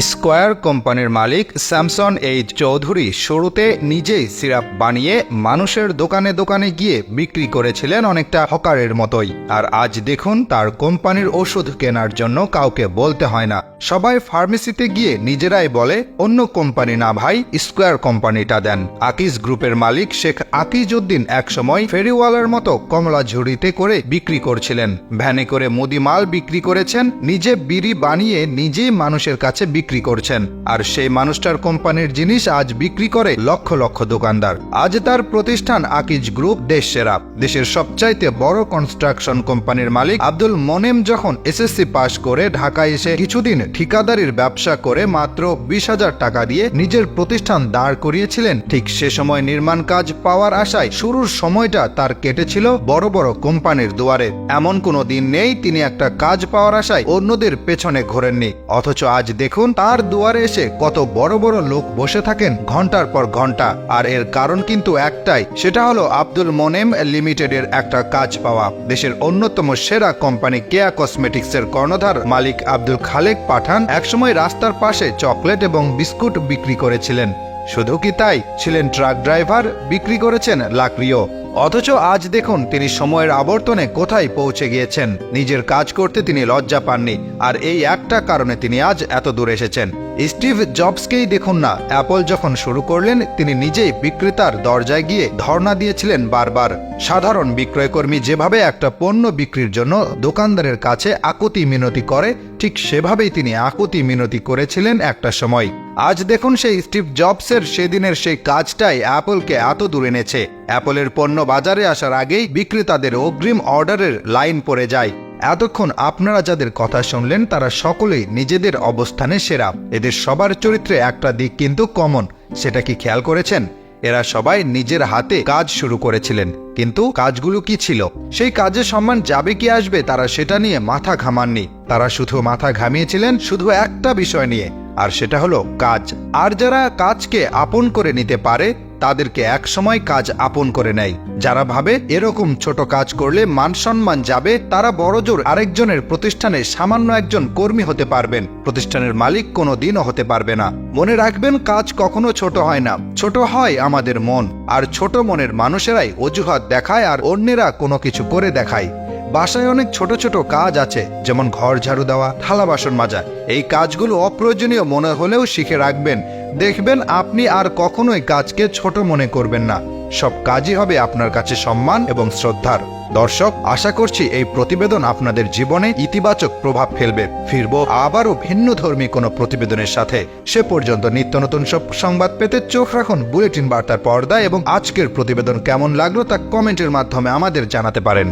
Square কোম্পানির মালিক Samson H Chowdhury শুরুতে নিজেই সিরাপ বানিয়ে মানুষের দোকানে দোকানে গিয়ে বিক্রি করেছিলেন অনেকটা হকারের মতোই। আর আজ দেখুন তার কোম্পানির ওষুধ কেনার জন্য কাউকে বলতে হয় না। সবাই ফার্মেসিতে গিয়ে নিজেরাই বলে, অন্য কোম্পানি না ভাই, স্কোয়ার কোম্পানিটা দেন। আকিজ গ্রুপের মালিক শেখ আকিজ উদ্দিন একসময় ফেরিওয়ালার মতো কমলা ঝুড়িতে করে বিক্রি করছিলেন। ভ্যানে করে মুদি মাল বিক্রি করেছেন, নিজে বিড়ি বানিয়ে নিজেই মানুষের কাছে বিক্রি করছেন। আর সেই মানুষটার কোম্পানির জিনিস আজ বিক্রি করে লক্ষ লক্ষ দোকানদার। আজ তার প্রতিষ্ঠান আকিজ গ্রুপ দেশ সেরা। দেশের সবচাইতে বড় কনস্ট্রাকশন কোম্পানির মালিক আব্দুল মনেম যখন এসএসসি পাশ করে ঢাকায় এসে কিছুদিন ঠিকাদারির ব্যবসা করে মাত্র বিশ হাজার টাকা দিয়ে নিজের প্রতিষ্ঠান দাঁড় করিয়েছিলেন, ঠিক সে সময় নির্মাণ কাজ পাওয়ার আশায় শুরুর সময়টা তার কেটেছিল বড় বড় কোম্পানির দুয়ারে। এমন কোনো দিন নেই তিনি একটা কাজ পাওয়ার আশায় অন্যদের পেছনে ঘোরেননি। অথচ আজ দেখুন তার দুয়ারে এসে কত বড় বড় লোক বসে থাকেন ঘণ্টার পর ঘণ্টা। আর এর কারণ কিন্তু একটাই, সেটা হলো আব্দুল মোনেম লিমিটেডের একটা কাজ পাওয়া। দেশের অন্যতম সেরা কোম্পানি কেয়া কসমেটিক্সের কর্ণধার মালিক আব্দুল খালেক পাঠান একসময় রাস্তার পাশে চকলেট এবং বিস্কুট বিক্রি করেছিলেন। শুধু কি তাই, ছিলেন ট্রাক ড্রাইভার, বিক্রি করেছেন লাকড়িও। অথচ আজ দেখুন তিনি সময়ের আবর্তনে কোথায় পৌঁছে গিয়েছেন। নিজের কাজ করতে তিনি লজ্জা পাননি, আর এই একটা কারণে তিনি আজ এত দূর এসেছেন। স্টিভ জবসকেই দেখুন না, অ্যাপল যখন শুরু করলেন, তিনি নিজেই বিক্রেতার দরজায় গিয়ে ধর্ণা দিয়েছিলেন বারবার। সাধারণ বিক্রয়কর্মী যেভাবে একটা পণ্য বিক্রির জন্য দোকানদারের কাছে আকুতি মিনতি করে ঠিক সেভাবেই তিনি আকুতি মিনতি করেছিলেন একটা সময়। আজ দেখুন সেই স্টিভ জবসের সেদিনের সেই কাজটাই অ্যাপলকে এত দূর এনেছে। অ্যাপলের পণ্য বাজারে আসার আগেই বিক্রেতাদের অগ্রিম অর্ডারের লাইন পড়ে যায়। এতক্ষণ আপনারা যাদের কথা শুনলেন, তারা সকলেই নিজেদের অবস্থানে সেরা। এদের সবার চরিত্রে একটা দিক কিন্তু কমন। সেটা কি খেয়াল করেছেন? এরা সবাই নিজের হাতে কাজ শুরু করেছিলেন। কিন্তু কাজগুলো কি ছিল? সেই কাজের সম্মান যাবে কি আসবে, তারা সেটা নিয়ে মাথা ঘামাননি। তারা শুধু মাথা ঘামিয়েছিলেন শুধু একটা বিষয় নিয়ে, আর সেটা হলো কাজ। আর যারা কাজকে আপন করে নিতে পারে, তাদেরকে একসময় কাজ আপন করে নেয়। যারা ভাবে এরকম ছোট কাজ করলে মান সম্মান যাবে, তারা বড়জোর আরেকজনের প্রতিষ্ঠানে সামান্য একজন কর্মী হতে পারবেন। প্রতিষ্ঠানের মালিক কোনো দিনও হতে পারবে না। মনে রাখবেন, কাজ কখনো ছোট হয় না। ছোট হয় আমাদের মন। আর ছোট মনের মানুষেরাই অজুহাত দেখায় আর অন্যেরা কোনো কিছু করে দেখায়। বাসায় অনেক ছোট ছোট কাজ আছে, যেমন ঘর ঝাড়ু দেওয়া, থালা বাসন মাজা। এই কাজগুলো অপ্রয়োজনীয় মনে হলেও শিখে রাখবেন। দেখবেন আপনি আর কখনোই কাজকে ছোট মনে করবেন না। সব কাজই হবে আপনার কাছে সম্মান এবং শ্রদ্ধার। দর্শক, আশা করছি এই প্রতিবেদন আপনাদের জীবনে ইতিবাচক প্রভাব ফেলবে। ফিরবো আবারও ভিন্ন ধর্মী কোনো প্রতিবেদনের সাথে। সে পর্যন্ত নিত্য নতুন সব সংবাদ পেতে চোখ রাখুন বুলেটিন বার্তার পর্দায় এবং আজকের প্রতিবেদন কেমন লাগল তা কমেন্টের মাধ্যমে আমাদের জানাতে পারেন।